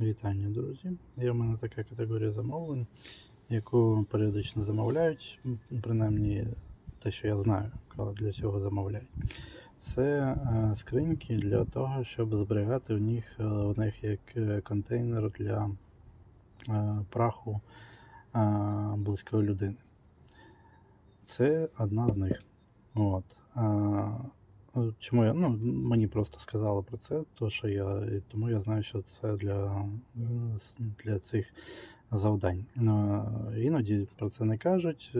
Вітання, друзі. Є в мене така категорія замовлень, яку періодично замовляють, принаймні те, що я знаю, коли для цього замовляють. Це е, скриньки для того, щоб зберігати в них, е, в них як е, контейнер для праху близької людини. Це одна з них. От. Е, Чому я, ну, мені просто сказали про це, то що я, тому я знаю, що це для, для цих завдань. Іноді про це не кажуть, е,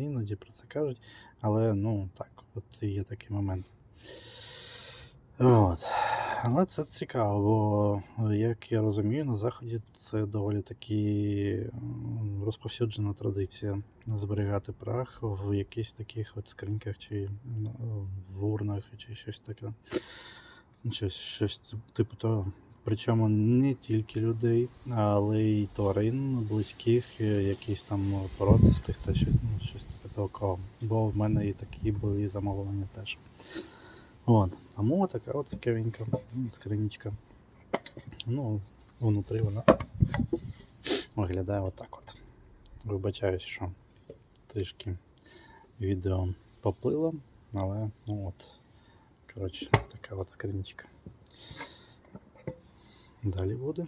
іноді про це кажуть, але ну так, от є такі моменти. От. Але це цікаво, бо, як я розумію, на Заході це доволі таки м, розповсюджена традиція зберігати прах в якихось таких от скриньках чи ну, в урнах, чи щось таке. Щось, щось типу того. Причому не тільки людей, але й тварин близьких, е, якісь там породистих та щось, ну, щось такого. Бо в мене і такі були замовлення теж. От. Тому така от цікавенька скринічка. Ну, внутрі вона виглядає отак от. Вибачаюсь, що трішки відео поплило, але ну от. Коротше, така от скринічка. Далі буде.